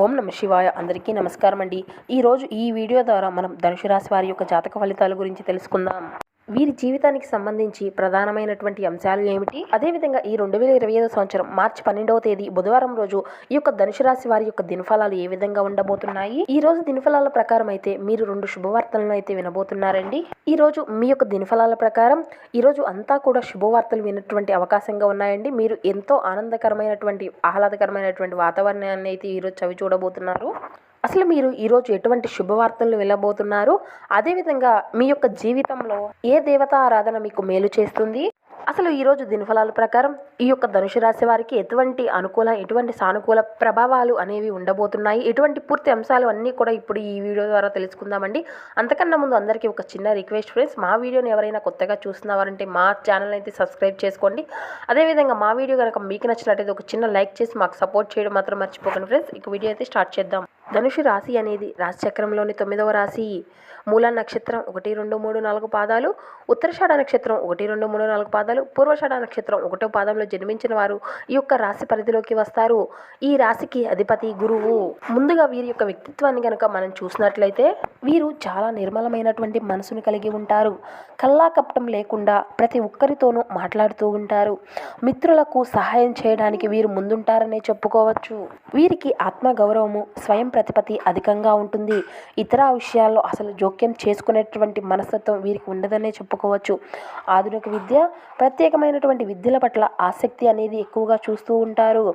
ఓం నమ శివాయ. అందరికీ నమస్కారం అండి ఈరోజు ఈ వీడియో ద్వారా మనం ధనుసు రాశి వారి యొక్క జాతక ఫలితాల గురించి తెలుసుకుందాం. వీరి జీవితానికి సంబంధించి ప్రధానమైనటువంటి అంశాలు ఏమిటి? అదేవిధంగా ఈ రెండు వేల ఇరవై ఐదో సంవత్సరం మార్చి పన్నెండవ తేదీ బుధవారం రోజు ఈ యొక్క ధనుసు రాశి వారి యొక్క దినఫలాలు ఏ విధంగా ఉండబోతున్నాయి? ఈ రోజు దినఫలాల ప్రకారం అయితే మీరు రెండు శుభవార్తలను అయితే వినబోతున్నారండి. ఈ రోజు మీ యొక్క దినఫలాల ప్రకారం ఈ రోజు అంతా కూడా శుభవార్తలు వినటువంటి అవకాశంగా ఉన్నాయండి. మీరు ఎంతో ఆనందకరమైనటువంటి ఆహ్లాదకరమైనటువంటి వాతావరణాన్ని అయితే ఈరోజు చవి చూడబోతున్నారు అసలు మీరు ఈరోజు ఎటువంటి శుభవార్తలను వెళ్ళబోతున్నారు అదేవిధంగా మీ యొక్క జీవితంలో ఏ దేవతా ఆరాధన మీకు మేలు చేస్తుంది? అసలు ఈరోజు దినఫలాల ప్రకారం ఈ యొక్క ధనుసు రాశి వారికి ఎటువంటి అనుకూల ఎటువంటి సానుకూల ప్రభావాలు అనేవి ఉండబోతున్నాయి? ఎటువంటి పూర్తి అంశాలు అన్నీ కూడా ఇప్పుడు ఈ వీడియో ద్వారా తెలుసుకుందామండి. అంతకన్నా ముందు అందరికీ ఒక చిన్న రిక్వెస్ట్ ఫ్రెండ్స్ మా వీడియోని ఎవరైనా కొత్తగా చూస్తున్నవారంటే మా ఛానల్ అయితే సబ్స్క్రైబ్ చేసుకోండి. అదేవిధంగా మా వీడియో కనుక మీకు నచ్చినట్టయితే ఒక చిన్న లైక్ చేసి మాకు సపోర్ట్ చేయడం మాత్రం మర్చిపోకండి ఫ్రెండ్స్. ఇక వీడియో అయితే స్టార్ట్ చేద్దాం. ధనుషు రాశి అనేది రాశి చక్రంలోని తొమ్మిదవ రాశి. మూల నక్షత్రం ఒకటి రెండు మూడు నాలుగు పాదాలు. ఉత్తరషాఢ నక్షత్రం ఒకటి రెండు మూడు నాలుగు పాదాలు. పూర్వషాఢ నక్షత్రం ఒకటో పాదంలో జన్మించిన వారు ఈ యొక్క రాశి పరిధిలోకి వస్తారు. ఈ రాశికి అధిపతి గురువు. ముందుగా వీరి యొక్క వ్యక్తిత్వాన్ని కనుక మనం చూసినట్లయితే వీరు చాలా నిర్మలమైనటువంటి మనసును కలిగి ఉంటారు. కల్లా కపటం లేకుండా ప్రతి ఒక్కరితోనూ మాట్లాడుతూ ఉంటారు. మిత్రులకు సహాయం చేయడానికి వీరు ముందుంటారనే చెప్పుకోవచ్చు. వీరికి ఆత్మగౌరవము స్వయం ప్రతిపత్తి అధికంగా ఉంటుంది. ఇతర విషయాల్లో అసలు జోక్యం చేసుకునేటువంటి మనస్తత్వం వీరికి ఉండదనే చెప్పుకోవచ్చు. ఆధునిక విద్య ప్రత్యేకమైనటువంటి విద్యల పట్ల ఆసక్తి అనేది ఎక్కువగా చూస్తూ ఉంటారు.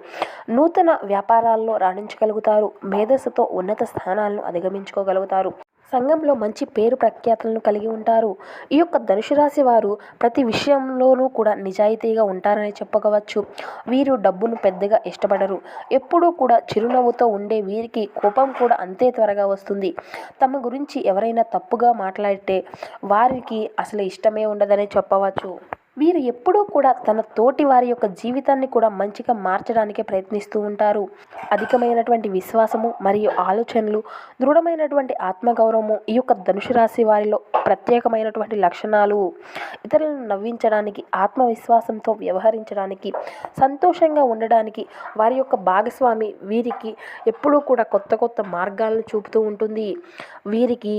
నూతన వ్యాపారాల్లో రాణించగలుగుతారు. మేధస్సుతో ఉన్నత స్థానాలను అధిగమించుకోగలుగుతారు. సంఘంలో మంచి పేరు ప్రఖ్యాతలను కలిగి ఉంటారు. ఈ యొక్క ధనుసు రాశి వారు ప్రతి విషయంలోనూ కూడా నిజాయితీగా ఉంటారని చెప్పుకోవచ్చు వీరు డబ్బును పెద్దగా ఇష్టపడరు. ఎప్పుడూ కూడా చిరునవ్వుతో ఉండే వీరికి కోపం కూడా అంతే త్వరగా వస్తుంది. తమ గురించి ఎవరైనా తప్పుగా మాట్లాడితే వారికి అసలు ఇష్టమే ఉండదని చెప్పవచ్చు. వీరు ఎప్పుడూ కూడా తన తోటి వారి యొక్క జీవితాన్ని కూడా మంచిగా మార్చడానికే ప్రయత్నిస్తూ ఉంటారు. అధికమైనటువంటి విశ్వాసము మరియు ఆలోచనలు దృఢమైనటువంటి ఆత్మగౌరవము ఈ యొక్క ధనుసు రాశి వారిలో ప్రత్యేకమైనటువంటి లక్షణాలు. ఇతరులను నవ్వించడానికి ఆత్మవిశ్వాసంతో వ్యవహరించడానికి సంతోషంగా ఉండడానికి వారి యొక్క భాగస్వామి వీరికి ఎప్పుడూ కూడా కొత్త కొత్త మార్గాలను చూపుతూ ఉంటుంది. వీరికి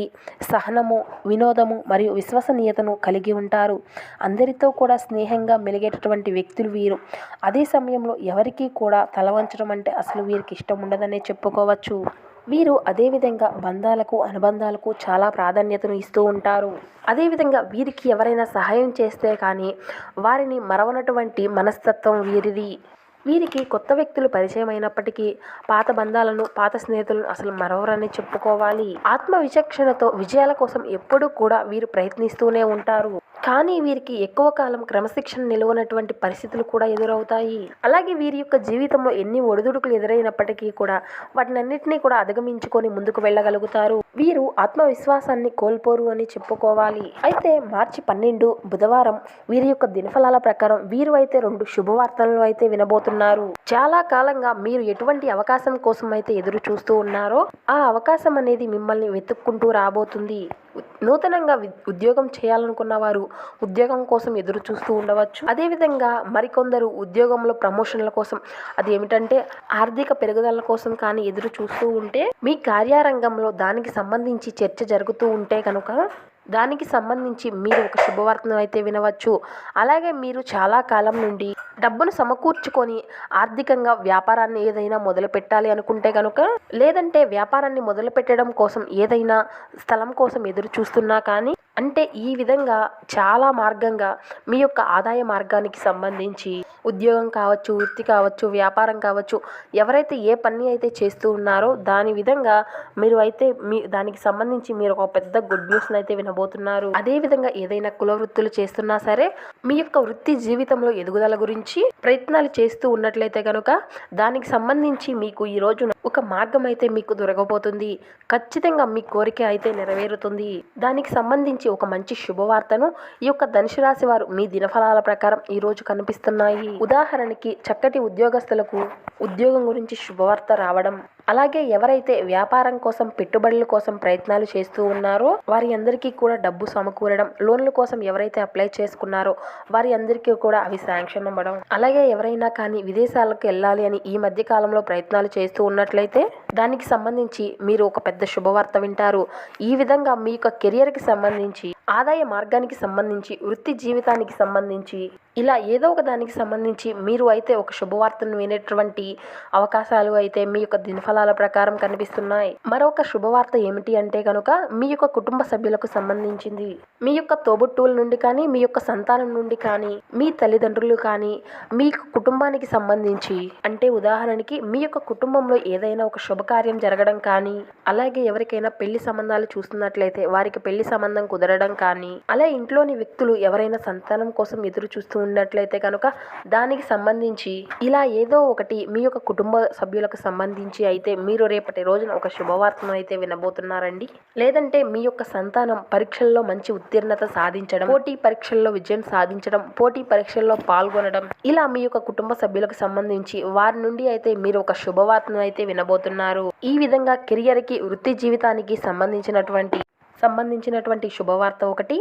సహనము వినోదము మరియు విశ్వసనీయతను కలిగి ఉంటారు. అందరితో కూడా స్నేహంగా మెలిగేటటువంటి వ్యక్తులు వీరు. అదే సమయంలో ఎవరికీ కూడా తల వంచడం అంటే అసలు వీరికి ఇష్టం ఉండదనే చెప్పుకోవచ్చు. వీరు అదేవిధంగా బంధాలకు అనుబంధాలకు చాలా ప్రాధాన్యతను ఇస్తూ ఉంటారు. అదేవిధంగా వీరికి ఎవరైనా సహాయం చేస్తే కానీ వారిని మరవనటువంటి మనస్తత్వం వీరిది. వీరికి కొత్త వ్యక్తులు పరిచయం అయినప్పటికీ పాత బంధాలను పాత స్నేహితులను అసలు మరవరని చెప్పుకోవాలి. ఆత్మ విచక్షణతో విజయాల కోసం ఎప్పుడూ కూడా వీరు ప్రయత్నిస్తూనే ఉంటారు. కానీ వీరికి ఎక్కువ కాలం క్రమశిక్షణ నిలవనటువంటి పరిస్థితులు కూడా ఎదురవుతాయి. అలాగే వీరి యొక్క జీవితంలో ఎన్ని ఒడిదుడుకులు ఎదురైనప్పటికీ కూడా వాటినన్నింటినీ కూడా అధిగమించుకొని ముందుకు వెళ్ళగలుగుతారు. వీరు ఆత్మవిశ్వాసాన్ని కోల్పోరు అని చెప్పుకోవాలి. అయితే మార్చి పన్నెండు బుధవారం వీరి యొక్క దినఫలాల ప్రకారం వీరు అయితే రెండు శుభవార్తలను అయితే వినబోతున్నారు. చాలా కాలంగా మీరు ఎటువంటి అవకాశం కోసం అయితే ఎదురు చూస్తూ ఉన్నారో ఆ అవకాశం అనేది మిమ్మల్ని వెతుక్కుంటూ రాబోతుంది. నూతనంగా ఉద్యోగం చేయాలనుకున్న వారు ఉద్యోగం కోసం ఎదురు చూస్తూ ఉండవచ్చు. అదేవిధంగా మరికొందరు ఉద్యోగంలో ప్రమోషన్ల కోసం అది ఏమిటంటే ఆర్థిక పెరుగుదల కోసం కానీ ఎదురు చూస్తూ ఉంటే మీ కార్యారంగంలో దానికి సంబంధించి చర్చ జరుగుతూ ఉంటే కనుక దానికి సంబంధించి మీరు ఒక శుభవార్తను అయితే వినవచ్చు. అలాగే మీరు చాలా కాలం నుండి డబ్బును సమకూర్చుకొని ఆర్థికంగా వ్యాపారాన్ని ఏదైనా మొదలు పెట్టాలి అనుకుంటే కనుక లేదంటే వ్యాపారాన్ని మొదలు పెట్టడం కోసం ఏదైనా స్థలం కోసం ఎదురు చూస్తున్నా కానీ అంటే ఈ విధంగా చాలా మార్గంగా మీ యొక్క ఆదాయ మార్గానికి సంబంధించి ఉద్యోగం కావచ్చు వృత్తి కావచ్చు వ్యాపారం కావచ్చు ఎవరైతే ఏ పని అయితే చేస్తూ ఉన్నారో దాని విధంగా మీరు అయితే మీ దానికి సంబంధించి మీరు ఒక పెద్ద గుడ్ న్యూస్ని అయితే వినబోతున్నారు. అదే విధంగా ఏదైనా కుల వృత్తులు చేస్తున్నా సరే మీ యొక్క వృత్తి జీవితంలో ఎదుగుదల గురించి ప్రయత్నాలు చేస్తూ ఉన్నట్లయితే కనుక దానికి సంబంధించి మీకు ఈ రోజు ఒక మార్గం అయితే మీకు దొరకబోతుంది. ఖచ్చితంగా మీ కోరిక అయితే నెరవేరుతుంది. దానికి సంబంధించి ఒక మంచి శుభవార్తను ఈ యొక్క ధనుసు రాశి వారు మీ దినఫలాల ప్రకారం ఈ రోజు కనిపిస్తున్నాయి. ఉదాహరణకి చక్కటి ఉద్యోగస్తులకు ఉద్యోగం గురించి శుభవార్త రావడం. అలాగే ఎవరైతే వ్యాపారం కోసం పెట్టుబడుల కోసం ప్రయత్నాలు చేస్తూ ఉన్నారో వారి అందరికీ కూడా డబ్బు సమకూరడం లోన్ల కోసం ఎవరైతే అప్లై చేసుకున్నారో వారి అందరికీ కూడా అవి శాంక్షన్ అవ్వడం. అలాగే ఎవరైనా కానీ విదేశాలకు వెళ్ళాలి అని ఈ మధ్య కాలంలో ప్రయత్నాలు చేస్తూ ఉన్నట్లయితే దానికి సంబంధించి మీరు ఒక పెద్ద శుభవార్త వింటారు. ఈ విధంగా మీ యొక్క కెరియర్కి సంబంధించి ఆదాయ మార్గానికి సంబంధించి వృత్తి జీవితానికి సంబంధించి ఇలా ఏదో ఒక దానికి సంబంధించి మీరు అయితే ఒక శుభవార్తను వినేటువంటి అవకాశాలు అయితే మీ యొక్క దినఫలాల ప్రకారం కనిపిస్తున్నాయి. మరొక శుభవార్త ఏమిటి అంటే కనుక మీ యొక్క కుటుంబ సభ్యులకు సంబంధించింది. మీ యొక్క తోబుట్టువుల నుండి కానీ మీ యొక్క సంతానం నుండి కానీ మీ తల్లిదండ్రులు కానీ మీ కుటుంబానికి సంబంధించి అంటే ఉదాహరణకి మీ యొక్క కుటుంబంలో ఏదైనా ఒక శుభకార్యం జరగడం కానీ అలాగే ఎవరికైనా పెళ్ళి సంబంధాలు చూస్తున్నట్లయితే వారికి పెళ్ళి సంబంధం కుదరడం కానీ అలా ఇంట్లోని వ్యక్తులు ఎవరైనా సంతానం కోసం ఎదురు చూస్తూ ఉన్నట్లయితే కనుక దానికి సంబంధించి ఇలా ఏదో ఒకటి మీ యొక్క కుటుంబ సభ్యులకు సంబంధించి అయితే మీరు రేపటి రోజున ఒక శుభవార్తను అయితే వినబోతున్నారండి. లేదంటే మీ యొక్క సంతానం పరీక్షల్లో మంచి ఉత్తీర్ణత సాధించడం పోటీ పరీక్షల్లో విజయం సాధించడం పోటీ పరీక్షల్లో పాల్గొనడం ఇలా మీ యొక్క కుటుంబ సభ్యులకు సంబంధించి వారి నుండి అయితే మీరు ఒక శుభవార్తను అయితే వినబోతున్నారు. ఈ విధంగా కెరియర్కి వృత్తి జీవితానికి సంబంధించినటువంటి సంబంధించినటువంటి శుభవార్త ఒకటి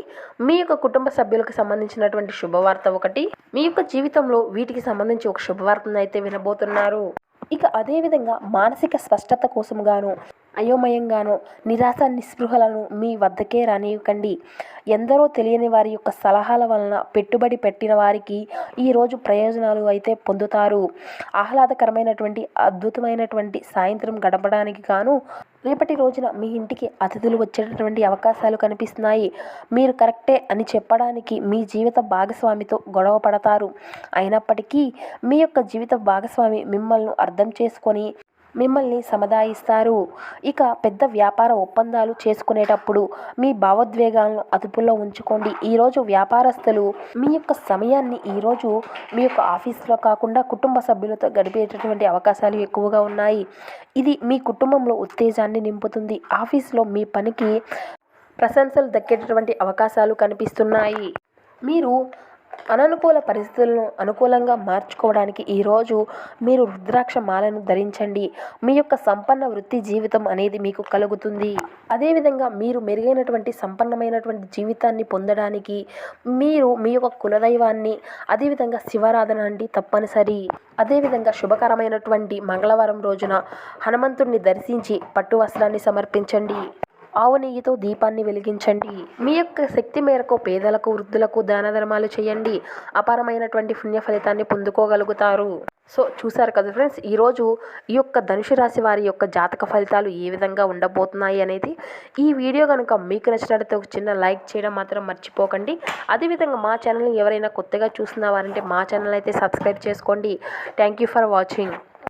మీ యొక్క కుటుంబ సభ్యులకు సంబంధించినటువంటి శుభవార్త ఒకటి మీ యొక్క జీవితంలో వీటికి సంబంధించి ఒక శుభవార్తను అయితే వినబోతున్నారు. ఇక అదేవిధంగా మానసిక స్పష్టత కోసం గాను అయోమయంగానో నిరాశ నిస్పృహలను మీ వద్దకే రానివ్వకండి. ఎందరో తెలియని వారి యొక్క సలహాల వలన పెట్టుబడి పెట్టిన వారికి ఈరోజు ప్రయోజనాలు అయితే పొందుతారు. ఆహ్లాదకరమైనటువంటి అద్భుతమైనటువంటి సాయంత్రం గడపడానికి గాను రేపటి రోజున మీ ఇంటికి అతిథులు వచ్చేటటువంటి అవకాశాలు కనిపిస్తున్నాయి. మీరు కరెక్టే అని చెప్పడానికి మీ జీవిత భాగస్వామితో గొడవ పడతారు. అయినప్పటికీ మీ యొక్క జీవిత భాగస్వామి మిమ్మల్ని అర్థం చేసుకొని మిమ్మల్ని సమదాయిస్తారు. ఇక పెద్ద వ్యాపార ఒప్పందాలు చేసుకునేటప్పుడు మీ భావోద్వేగాలను అదుపులో ఉంచుకోండి. ఈరోజు వ్యాపారస్తులు మీ యొక్క సమయాన్ని ఈరోజు మీ యొక్క ఆఫీస్లో కాకుండా కుటుంబ సభ్యులతో గడిపేటటువంటి అవకాశాలు ఎక్కువగా ఉన్నాయి. ఇది మీ కుటుంబంలో ఉత్తేజాన్ని నింపుతుంది. ఆఫీస్లో మీ పనికి ప్రశంసలు దక్కేటటువంటి అవకాశాలు కనిపిస్తున్నాయి. మీరు అననుకూల పరిస్థితులను అనుకూలంగా మార్చుకోవడానికి ఈరోజు మీరు రుద్రాక్ష మాలను ధరించండి. మీ యొక్క సంపన్న వృత్తి జీవితం అనేది మీకు కలుగుతుంది. అదేవిధంగా మీరు మెరుగైనటువంటి సంపన్నమైనటువంటి జీవితాన్ని పొందడానికి మీరు మీ యొక్క కులదైవాన్ని అదేవిధంగా శివారాధన అండి తప్పనిసరి. అదేవిధంగా శుభకరమైనటువంటి మంగళవారం రోజున హనుమంతుడిని దర్శించి పట్టు వస్త్రాన్ని సమర్పించండి. ఆవు నెయ్యితో దీపాన్ని వెలిగించండి. మీ యొక్క శక్తి మేరకు పేదలకు వృద్ధులకు దాన ధర్మాలు చేయండి. అపారమైనటువంటి పుణ్య ఫలితాన్ని పొందుకోగలుగుతారు. సో చూసారు కదా ఫ్రెండ్స్ ఈరోజు ఈ యొక్క ధనుసు రాశి వారి యొక్క జాతక ఫలితాలు ఏ విధంగా ఉండబోతున్నాయి అనేది. ఈ వీడియో కనుక మీకు నచ్చినట్లయితే ఒక చిన్న లైక్ చేయడం మాత్రం మర్చిపోకండి. అదేవిధంగా మా ఛానల్ని ఎవరైనా కొత్తగా చూస్తున్న వారంటే మా ఛానల్ అయితే సబ్స్క్రైబ్ చేసుకోండి. Thank you for watching.